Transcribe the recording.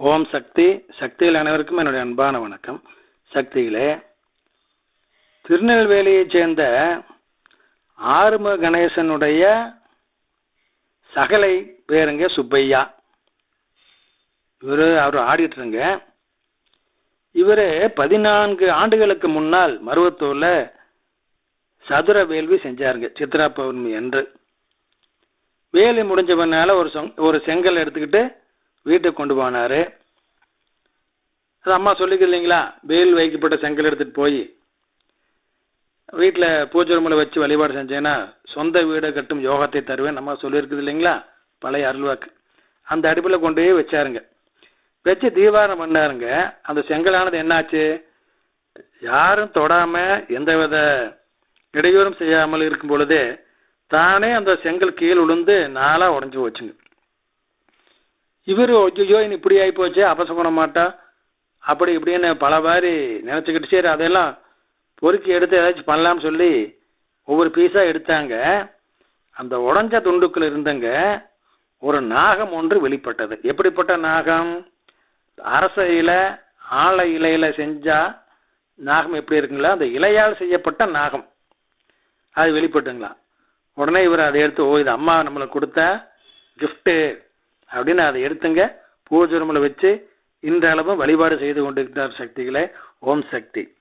ஓம் சக்தி சக்திகள் அனைவருக்கும் என்னுடைய அன்பான வணக்கம். சக்திகளே திருநெல்வேலியைச் சேர்ந்த ஆறுமுக கணேசனுடைய சகலை பேருங்க சுப்பையா. இவர் அவர் ஆடிட்டுருங்க. இவர் பதினான்கு ஆண்டுகளுக்கு முன்னால் மருவத்தூரில் சதுர வேள்வி செஞ்சாருங்க சித்ரா பௌர்ணமி என்று வேலி முடிஞ்ச ஒரு ஒரு செங்கல் எடுத்துக்கிட்டு வீட்டுக்கு கொண்டு போனார். அது அம்மா சொல்லிக்கு இல்லைங்களா? வேல் வைக்கப்பட்ட செங்கல் எடுத்துகிட்டு போய் வீட்டில் பூஜை ரூமில் வச்சு வழிபாடு செஞ்சேன்னா சொந்த வீடு கட்டும் யோகத்தை தருவேன். நம்ம சொல்லியிருக்குது இல்லைங்களா? பழைய அருள்வாக்கு. அந்த அடுப்பில் கொண்டு போய் வச்சாருங்க. வச்சு தீபாரம் பண்ணாருங்க. அந்த செங்கலானது என்னாச்சு? யாரும் தொடாமல் எந்தவித இடையூறும் செய்யாமல் இருக்கும் பொழுதே தானே அந்த செங்கல் கீழ் விழுந்து நாளாக உடஞ்சி போச்சுங்க. இவர் ஐயோ இன்னும் இப்படி ஆகி போச்சு அபசகுண மாட்டா அப்படி இப்படின்னு பல மாதிரி நினச்சிக்கிட்டு சரி அதெல்லாம் பொறுக்கி எடுத்து ஏதாச்சும் பண்ணலாம்னு சொல்லி ஒவ்வொரு பீஸாக எடுத்தாங்க. அந்த உடஞ்ச துண்டுக்குள்ள இருந்தங்க ஒரு நாகம் ஒன்று வெளிப்பட்டது. எப்படிப்பட்ட நாகம்? அரச இலை ஆலை இலையில் செஞ்சால் நாகம் எப்படி இருக்குங்களா? அந்த இலையால் செய்யப்பட்ட நாகம். அது வெளிப்பட்டுங்களா? உடனே இவர் அதை எடுத்து ஓ இது அம்மா நம்மளுக்கு கொடுத்த கிஃப்ட்டு அப்படின்னு அதை எடுத்துங்க. பூஜை ரூமில் வச்சு இன்றளவும் வழிபாடு செய்து கொண்டிருக்கிறார் சக்திகளை. ஓம் சக்தி.